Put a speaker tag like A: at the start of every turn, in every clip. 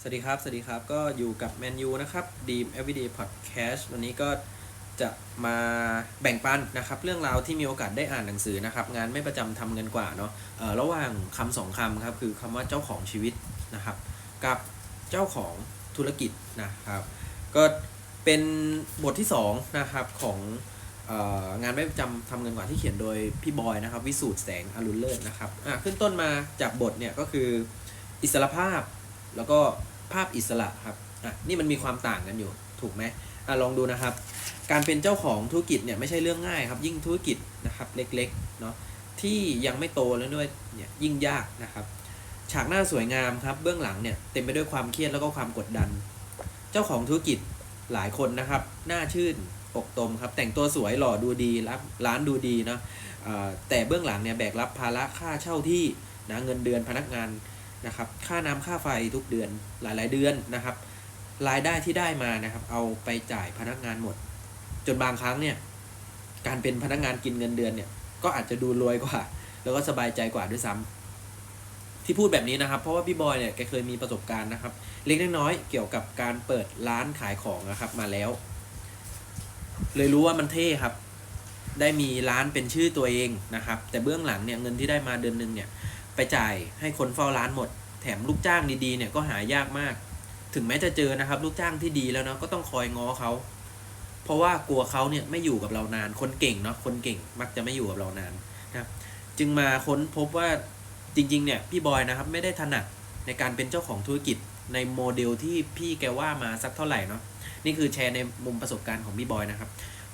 A: สวัสดีครับ สวัสดีครับ ก็อยู่กับแมนยูนะครับ Dream Everyday Podcast วันนี้ก็จะมาแบ่งปันนะครับเรื่องราวที่มีโอกาสได้อ่านหนังสือนะครับ งานไม่ประจำทำเงินกว่าเนาะเออระหว่างคำสองคำครับ คือคำว่าเจ้าของชีวิตนะครับ กับเจ้าของธุรกิจนะครับ ก็เป็นบทที่สองนะครับของงานไม่ประจำทำเงินกว่าที่เขียนโดยพี่บอยนะครับ วิสูตรแสงอรุณเลิศนะครับขึ้นต้นมาจากบทเนี่ยก็คืออิสรภาพ แล้วก็ภาพอิสระครับอะนี่มันมีความต่างกันอยู่ถูกไหมอะลองดูนะครับ การเป็นเจ้าของธุรกิจเนี่ยไม่ใช่เรื่องง่ายครับ ยิ่งธุรกิจนะครับเล็กๆเนาะที่ยังไม่โตแล้วด้วยเนี่ยยิ่งยากนะครับ ฉากหน้าสวยงามครับ เบื้องหลังเนี่ยเต็มไปด้วยความเครียดแล้วก็ความกดดัน เจ้าของธุรกิจหลายคนนะครับ หน้าชื่นอกตมครับ แต่งตัวสวยหล่อดูดีรับร้านดูดีเนาะแต่เบื้องหลังเนี่ยแบกรับภาระค่าเช่าที่นะเงินเดือนพนักงาน นะครับค่าน้ำค่าไฟทุกเดือนหลาย ๆ เดือนนะครับ รายได้ที่ได้มานะครับ เอาไปจ่ายพนักงานหมด จนบางครั้งเนี่ย การเป็นพนักงานกินเงินเดือนเนี่ย ก็อาจจะดูรวยกว่า แล้วก็สบายใจกว่าด้วยซ้ำที่พูดแบบนี้นะครับ เพราะว่าพี่บอยเนี่ยแกเคยมีประสบการณ์นะครับ เล็กน้อยเกี่ยวกับการเปิดร้านขายของนะครับมาแล้ว เลยรู้ว่ามันเท่ครับ ได้มีร้านเป็นชื่อตัวเองนะครับ แต่เบื้องหลังเนี่ยเงินที่ได้มาเดือนหนึ่งเนี่ย ไปจ่ายให้คนเฝ้าร้านหมด แถมลูกจ้างดีๆเนี่ยก็หายากมาก ถึงแม้จะเจอนะครับ ลูกจ้างที่ดีแล้วเนาะก็ต้องคอยง้อเขาเพราะว่ากลัวเขาเนี่ยไม่อยู่กับเรานานคนเก่งเนาะคนเก่งมักจะไม่อยู่กับเรานานนะครับจึงมาค้นพบว่าจริงๆเนี่ยพี่บอยนะครับไม่ได้ถนัดในการเป็นเจ้าของธุรกิจในโมเดลที่พี่แกว่ามาสักเท่าไหร่เนาะนี่คือแชร์ในมุมประสบการณ์ของพี่บอยนะครับ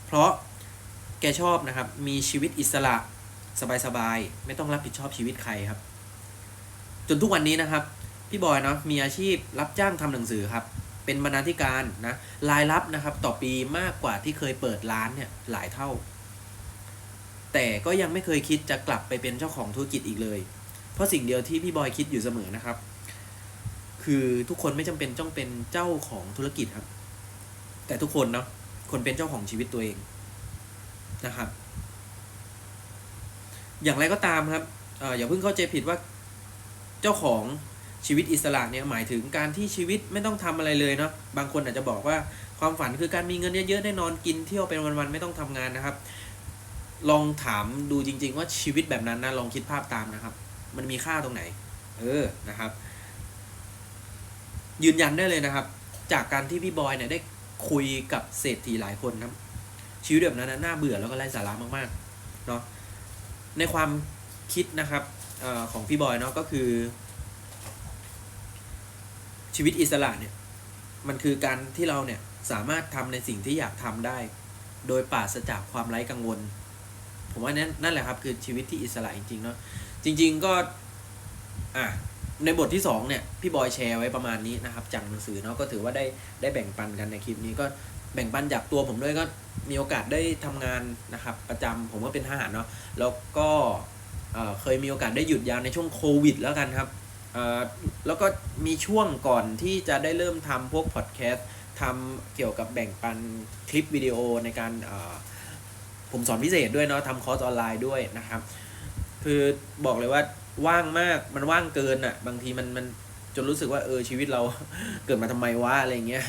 A: เพราะแกชอบนะครับมีชีวิตอิสระสบายๆ ไม่ต้องรับผิดชอบชีวิตใครครับ จนทุกวันนี้นะครับ พี่บอยเนาะมีอาชีพรับจ้างทำหนังสือครับ เป็นบรรณาธิการนะรายรับนะครับ ต่อปีมากกว่าที่เคยเปิดร้านเนี่ยหลายเท่า แต่ก็ยังไม่เคยคิดจะกลับไปเป็นเจ้าของธุรกิจอีกเลย เพราะสิ่งเดียวที่พี่บอยคิดอยู่เสมอนะครับ คือทุกคนไม่จำเป็นต้องเป็นเจ้าของธุรกิจครับ แต่ทุกคนเนาะคนเป็นเจ้าของชีวิตตัวเองนะครับ อย่างไรก็ตามครับอออย่าเพิ่งเข้าใจผิดว่า เจ้าของชีวิตอิสระเนี่ยหมายถึงการที่ชีวิตไม่ต้องทำอะไรเลยเนาะบางคนอาจจะบอกว่าความฝันคือการมีเงินเยอะๆได้นอนกินเที่ยวเป็นวันๆไม่ต้องทำงานนะครับ ลองถามดูจริง ๆ ว่าชีวิตแบบนั้นนะลองคิดภาพตามนะครับ มันมีค่าตรงไหน เออนะครับ ยืนยันได้เลยนะครับ จากการที่พี่บอยเนี่ยได้คุยกับเศรษฐีหลายคนนะชีวิตแบบนั้นนะน่าเบื่อแล้วก็ไร้สาระมากๆเนาะในความคิดนะครับ อของพี่บอยเนาะก็คือ ชีวิตอิสระเนี่ย มันคือการที่เราเนี่ยสามารถทำในสิ่งที่อยากทำได้ โดยปราศจากความไร้กังวล ผมว่านั่นนั่นแหละครับ คือชีวิตที่อิสระจริงๆเนาะจริง ๆก็ อะในบทที่สองเนี่ย พี่บอยแชร์ไว้ประมาณนี้นะครับจากหนังสือเนาะก็ถือว่าได้ได้แบ่งปันกันในคลิปนี้ก็แบ่งปันจากตัวผมด้วยก็มีโอกาสได้ทำงานนะครับ ประจำผมก็เป็นทหารเนาะแล้วก็ เคยมีโอกาสได้หยุดยาวในช่วงโควิดแล้วกันครับแล้วก็มีช่วงก่อนที่จะได้เริ่มทำพวกพอดแคสต์ทำเกี่ยวกับแบ่งปันคลิปวิดีโอในการผมสอนพิเศษด้วยเนาะทำคอร์สออนไลน์ด้วยนะครับ คือบอกเลยว่าว่างมากมันว่างเกินอะ่ะ บางทีมันมันจนรู้สึกว่าเออชีวิตเราเกิดมาทำไมวะอะไรเงี้ย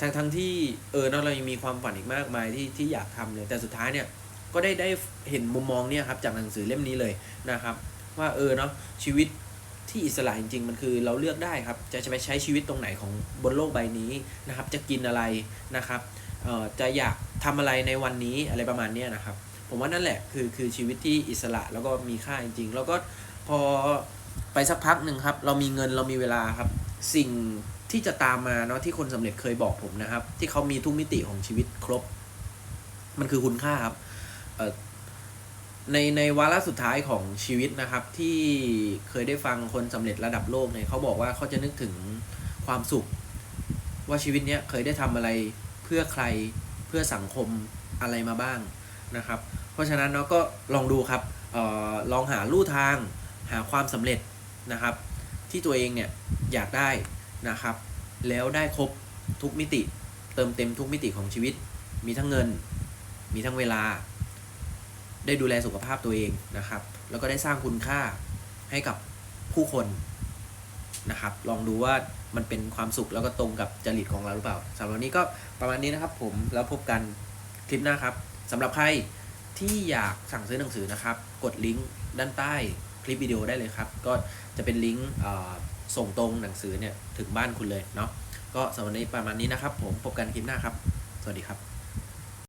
A: ทั้งทั้งที่เออเนาะเรายังมีความฝันอีกมากมายที่ที่อยากทำเลยแต่สุดท้ายเนี่ย ก็ได้ได้เห็นมุมมองเนี่ยครับจากหนังสือเล่มนี้เลยนะครับ ว่าเออเนาะชีวิตที่อิสระจริงๆมันคือเราเลือกได้ครับ จะจะไปใช้ชีวิตตรงไหนของบนโลกใบนี้นะครับ จะกินอะไรนะครับเอ่อจะอยากทำอะไรในวันนี้อะไรประมาณนี้นะครับ ผมว่านั่นแหละคือคือชีวิตที่อิสระแล้วก็มีค่าจริง ๆ แล้วก็พอไปสักพักหนึ่งครับ เรามีเงินเรามีเวลาครับ สิ่งที่จะตามมาเนาะที่คนสำเร็จเคยบอกผมนะครับ ที่เขามีทุกมิติของชีวิตครบ มันคือคุณค่าครับ ในในวาระสุดท้ายของชีวิตนะครับ ที่เคยได้ฟังคนสำเร็จระดับโลกเนี่ยเขาบอกว่าเขาจะนึกถึงความสุข ว่าชีวิตเนี้ยเคยได้ทำอะไรเพื่อใครเพื่อสังคมอะไรมาบ้างนะครับ เพราะฉะนั้นเนาะก็ลองดูครับออลองหาลู่ทางหาความสำเร็จนะครับ ที่ตัวเองเนี่ยอยากได้นะครับ แล้วได้ครบทุกมิติ เติมเต็มทุกมิติของชีวิต มีทั้งเงิน มีทั้งเวลา ได้ดูแลสุขภาพตัวเองนะครับ แล้วก็ได้สร้างคุณค่าให้กับผู้คนนะครับ ลองดูว่ามันเป็นความสุขแล้วก็ตรงกับจริตของเราหรือเปล่าสำหรับวันนี้ก็ประมาณนี้นะครับ ผมแล้วพบกันคลิปหน้าครับสำหรับใครที่อยากสั่งซื้อหนังสือนะครับ กดลิงก์ด้านใต้คลิปวิดีโอได้เลยครับ ก็จะเป็นลิงก์ส่งตรงหนังสือเนี่ยถึงบ้านคุณเลยเนาะก็สำหรับวันนี้ประมาณนี้นะครับ ผมพบกันคลิปหน้าครับ สวัสดีครับ